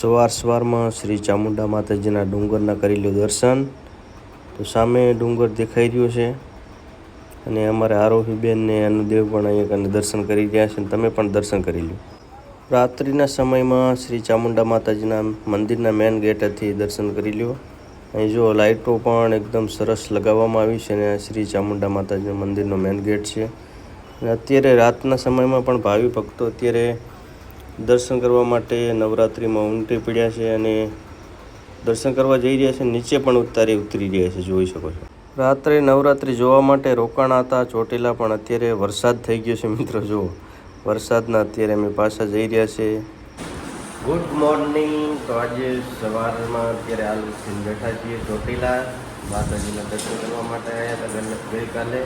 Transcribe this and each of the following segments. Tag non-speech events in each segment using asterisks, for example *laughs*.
સવાર સવારમાં શ્રી ચામુંડા માતાજીના ડુંગરના કરી લો દર્શન. તો સામે ડુંગર દેખાઈ રહ્યો છે. અને અમારે આરોહી બેનને અનુદેવ પણ અહીંયા દર્શન કરી રહ્યા છે અને તમે પણ દર્શન કરી લો રાત્રિના સમયમાં શ્રી ચામુંડા માતાજીના મંદિરના મેન ગેટેથી દર્શન કરી લો અહીં જો લાઇટો પણ એકદમ સરસ લગાવવામાં આવી છે અને શ્રી ચામુંડા માતાજીના મંદિરનો મેન ગેટ છે. અને અત્યારે રાતના સમયમાં પણ ભાવિ ભક્તો અત્યારે દર્શન કરવા માટે નવરાત્રિમાં ઉમટી પડ્યા છે અને દર્શન કરવા જઈ રહ્યા છે, નીચે પણ ઉતારી ઉતરી રહ્યા છે, જોઈ શકો છો. રાત્રે નવરાત્રિ જોવા માટે રોકાણા હતા, ચોટીલા પણ અત્યારે વરસાદ થઈ ગયો છે, મિત્રો, જુઓ. વરસાદના અત્યારે અમે પાછા જઈ રહ્યા છે. ગુડ મોર્નિંગ તો આજે સવારમાં અત્યારે હાલ ઉઠીને બેઠા છીએ ચોટીલા. માતાજીના દર્શન કરવા માટે આવ્યા હતા ગઈકાલે.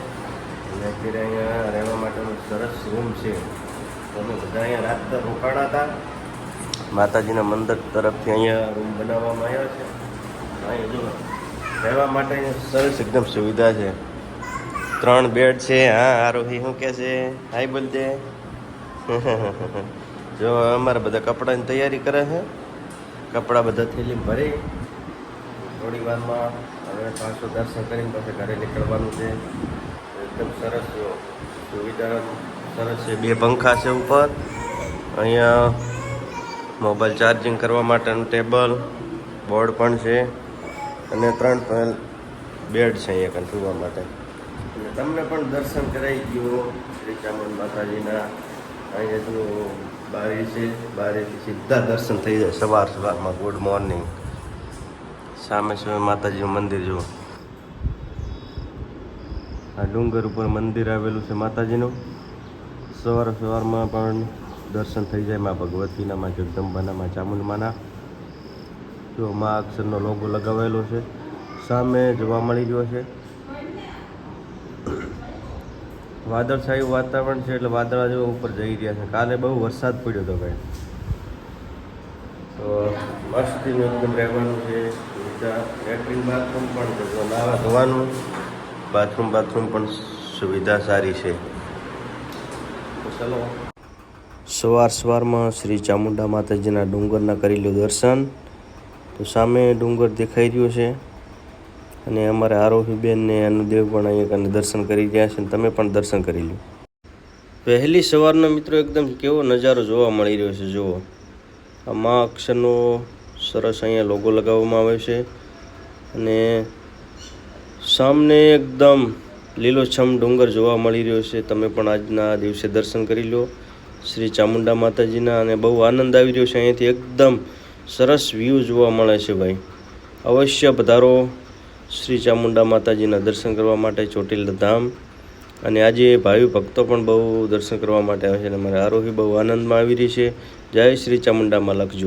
અને અત્યારે અહીંયા રહેવા માટેનો સરસ રૂમ છે. અમે બધા અહીંયા રાત રોકાણા હતા. માતાજીના મંદિર તરફથી અહીંયા રૂમ બનાવવામાં આવ્યો છે. અહીંયા જો રહેવા માટે સરસ એકદમ સુવિધા છે. ત્રણ બેડ છે. હા, આરોહી શું કહે છે? હાઈ બોલ દે *laughs* જો, અમારા બધા કપડાની તૈયારી કરે છે. કપડાં બધા થેલી ભરી. થોડી વારમાં હવે પાછું દર્શન કરીને પછી ઘરે નીકળવાનું છે. એકદમ સરસ સુવિધા સરસ છે. બે પંખા છે ઉપર. અહીંયા મોબાઈલ ચાર્જિંગ કરવા માટેનું ટેબલ, બોર્ડ પણ છે અને ત્રણ બેડ છે અહીંયા કાંઈ સુવા માટે. અને તમને પણ દર્શન કરાવી ગયો શ્રી ચામુંડ માતાજીના. અહીંયા જો બારી છે, બારીથી સીધા દર્શન થઈ જાય સવાર સવારમાં, ગુડ મોર્નિંગ. સામે સામે માતાજીનું મંદિર, જુઓ. આ ડુંગર ઉપર મંદિર આવેલું છે માતાજીનું. સવાર સવારમાં પણ દર્શન થઈ જાય માં ભગવતીના માં જગદંબાના માં ચામુંડમાના. જો મા અક્ષરનો લોગો લગાવેલો છે, સામે જોવા મળી રહ્યો છે. વાદળછાયું વાતાવરણ છે એટલે વાદળા જેવા ઉપર જઈ રહ્યા છે. કાલે બહુ વરસાદ પડ્યો હતો ભાઈ તો મસ્તીનું એકદમ રહેવાનું છે. લેટ્રિન બાથરૂમ પણ નાવા ધોવાનું, બાથરૂમ બાથરૂમ પણ સુવિધા સારી છે. ચલો. સવાર સવારમાં શ્રી ચામુંડા માતાજીના ડુંગરના કરી લો દર્શન. તો સામે ડુંગર દેખાઈ રહ્યો છે અને અમારે આરોહીબેન ને અનુદેવ પણ અહીંયા દર્શન કરી રહ્યા છે અને તમે પણ દર્શન કરી લો. પહેલી સવારનો મિત્રો એકદમ કેવો નજારો જોવા મળી રહ્યો છે, જુઓ. આ મા અક્ષરનો સરસ અહીંયા લોગો લગાવવામાં આવે છે અને સામને એકદમ લીલોછમ ડુંગર જોવા મળી રહ્યો છે. તમે પણ આજના દિવસે દર્શન કરી લો. શ્રી ચામુંડા માતાજીના અને બહુ આનંદ આવી રહ્યો છે. અહીંયાથી એકદમ સરસ વ્યૂ જોવા મળે છે ભાઈ. અવશ્ય પધારો શ્રી ચામુંડા માતાજીના દર્શન કરવા માટે ચોટીલા ધામ. અને આજે ભાવિ ભક્તો પણ બહુ દર્શન કરવા માટે આવે છે અને મારે આરોહી બહુ આનંદમાં આવી રહી છે. જય શ્રી ચામુંડામાં લખજો